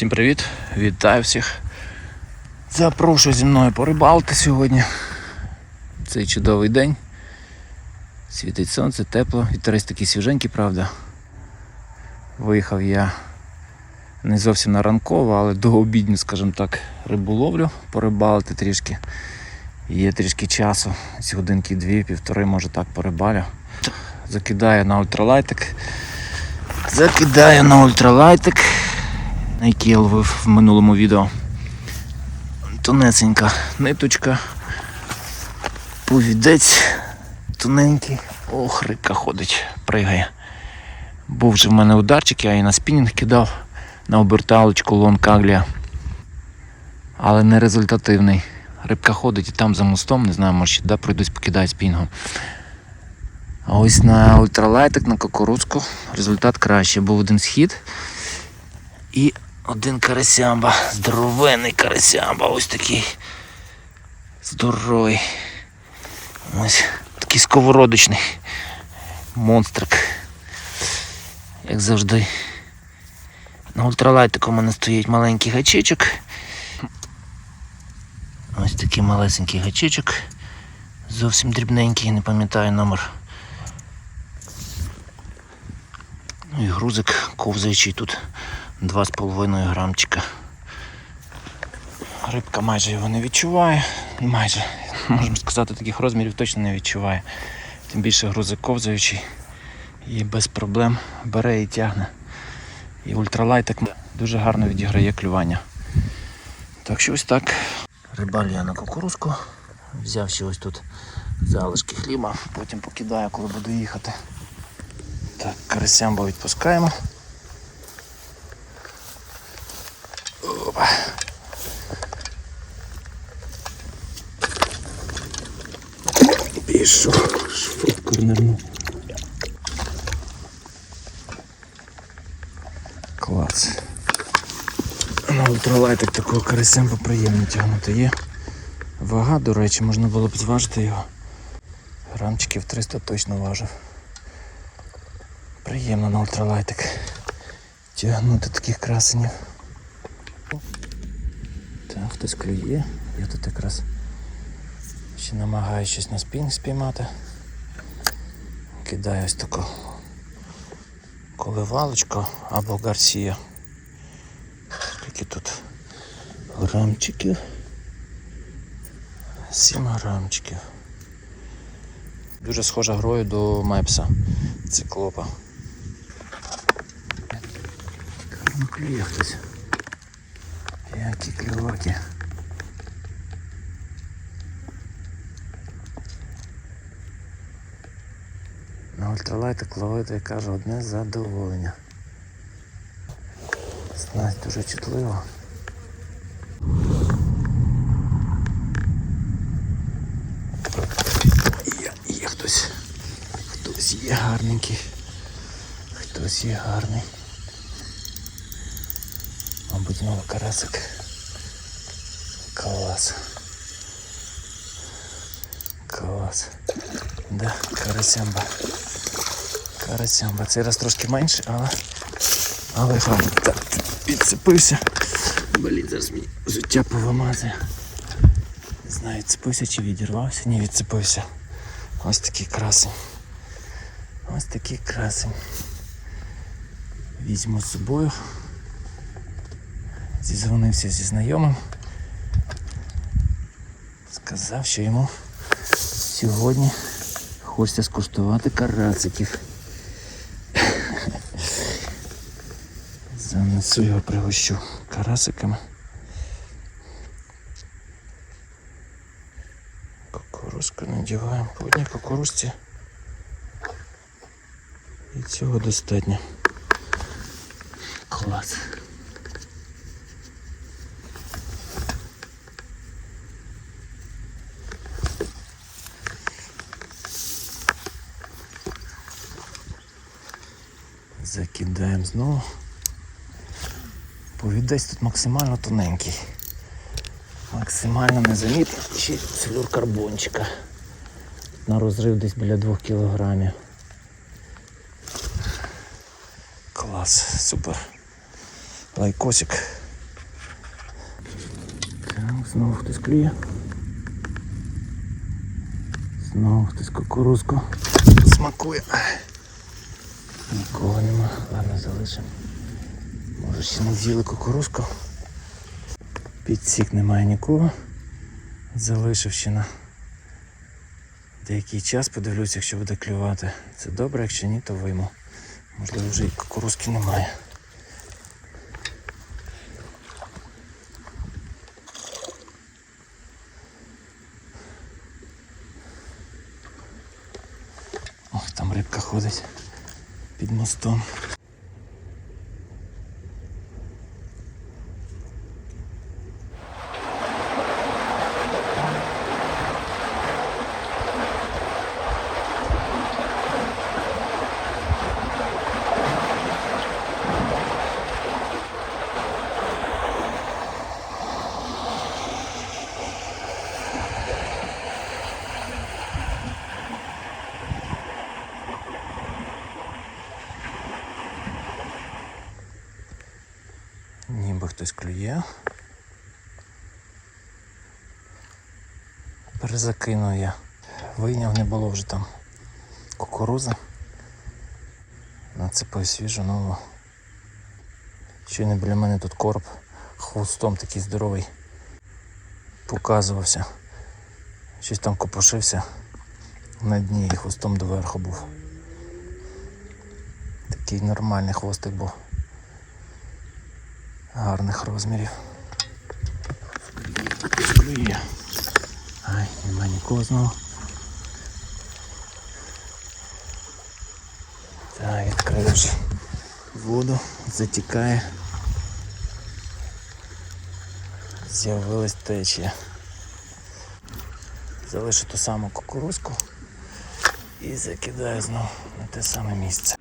Всім привіт! Вітаю всіх! Запрошую зі мною порибалити сьогодні. Цей чудовий день. Світить сонце, тепло, вітерець такий свіженький, правда. Виїхав я не зовсім на ранкову, але до обідню, скажімо так, риболовлю, порибалити трішки. Є трішки часу, з годинки дві, півтори, може так порибалю. Закидаю на ультралайтик. Закидаю на ультралайтик, на який я ловив в минулому відео. Тонесенька ниточка, повідець тоненький. Ох, рибка ходить, пригає. Був же в мене ударчик, я і на спінінг кидав на оберталочку лон каглія. Але не результативний. Рибка ходить і там за мостом, не знаю, може сюди пройдусь, покидаю спінгом. А ось на ультралайтик, на кукурудзку результат краще. Був один схід і один карасямба. Здоровенний карасямба, ось такий. Здоровий. Ось такий сковородочний. Монстрик. Як завжди. На ультралайтику у мене стоїть маленький гачичок. Ось такий малесенький гачичок. Зовсім дрібненький, не пам'ятаю номер. Ну і грузик ковзаючий тут 2,5 грамчика. Рибка майже його не відчуває. Майже, можемо сказати, таких розмірів точно не відчуває. Тим більше грузик ковзаючий і без проблем бере і тягне. І ультралайтик дуже гарно відіграє клювання. Так що ось так. Рибалю я на кукурузку. Взяв ще ось тут залишки хліба, потім покидаю, коли буду їхати. Так, карасямбо відпускаємо. Пішов, швидко нирнув. Клас. На ультралайтик такого карасямбо приємно тягнути є. Вага, до речі, можна було б зважити його. Грамчиків 300 точно важив. Приємно на ультралайтик тягнути таких красенів. Так, хтось клює. Я тут якраз ще намагаюся щось на спінг спіймати. Кидаю ось таку коливалочку або гарсія. Скільки тут грамчиків? 7 грамчиків. Дуже схожа грою до Мепса циклопа. Ну, клює хтось. Які клюваки. Ультралайтик ловити, я кажу, одне задоволення. Снасть дуже чутливо. Є, є хтось. Хтось є гарненький. Хтось є гарний. Мабуть, знову карасик. Клас. Клас. Да, карасямба. Карасямба. Цей раз трошки менше, але. Але гарно. Так, підцепився. Блін, зараз мені життя повимазує. Не знаю, відцепився чи відірвався. Ні, відцепився. Ось такий красень. Ось такий красень. Візьму з собою. Зізвонився зі знайомим. Сказав, що йому сьогодні хочеться скуштувати карациків. Занесу його пригощу карасиками. Кукурузку надіваємо по одній кукурузці. І цього достатньо. Клас. Закидаємо знову. Повідець тут максимально тоненький. Максимально незамітний. Ще флюркарбончика. На розрив десь біля 2 кілограмів. Клас, супер. Лайкосик. Так, знову хтось клює. Знову хтось кукурузку смакує. Нікого нема. Ладно, залишимо. Може ще не з'їли кукурузку. Підсік немає нікого. Залишив ще на деякий час, подивлюся, якщо буде клювати. Це добре, якщо ні, то вийму. Можливо, вже і кукурузки немає. Ох, там рибка ходить під мостом. Хтось клює. Перезакинув я. Вийняв не було вже там кукурузи. Нацепив свіжу нову. Щойно біля мене тут короб хвостом такий здоровий. Показувався. Щось там копошився на дні і хвостом доверху був. Такий нормальний хвостик був гарних розмірів. Клює. Ай, нема нікого знову. Так, відкрив вже воду, затікає. З'явилась течія. Залишу ту саму кукурузку і закидаю знову на те саме місце.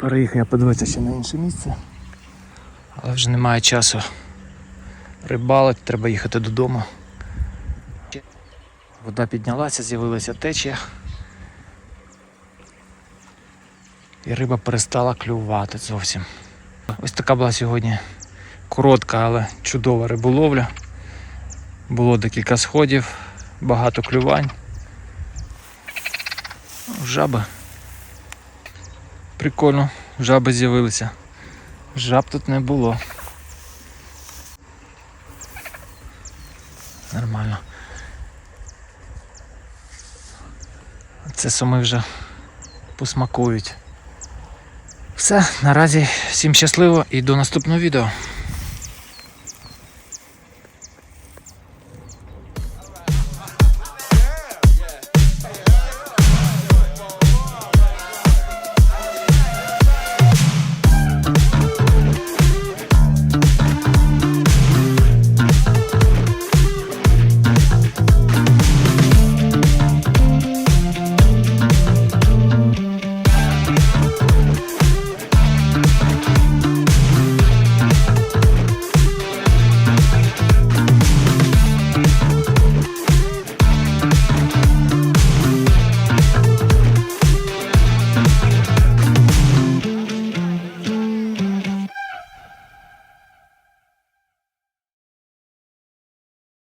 Переїхав я подивитися ще на інше місце. Але вже немає часу рибалити, треба їхати додому. Вода піднялася, з'явилася течія. І риба перестала клювати зовсім. Ось така була сьогодні коротка, але чудова риболовля. Було декілька сходів, багато клювань. Жаби. Прикольно, жаби з'явилися. Жаб тут не було. Нормально. Це суми вже посмакують. Все, наразі всім щасливо і до наступного відео.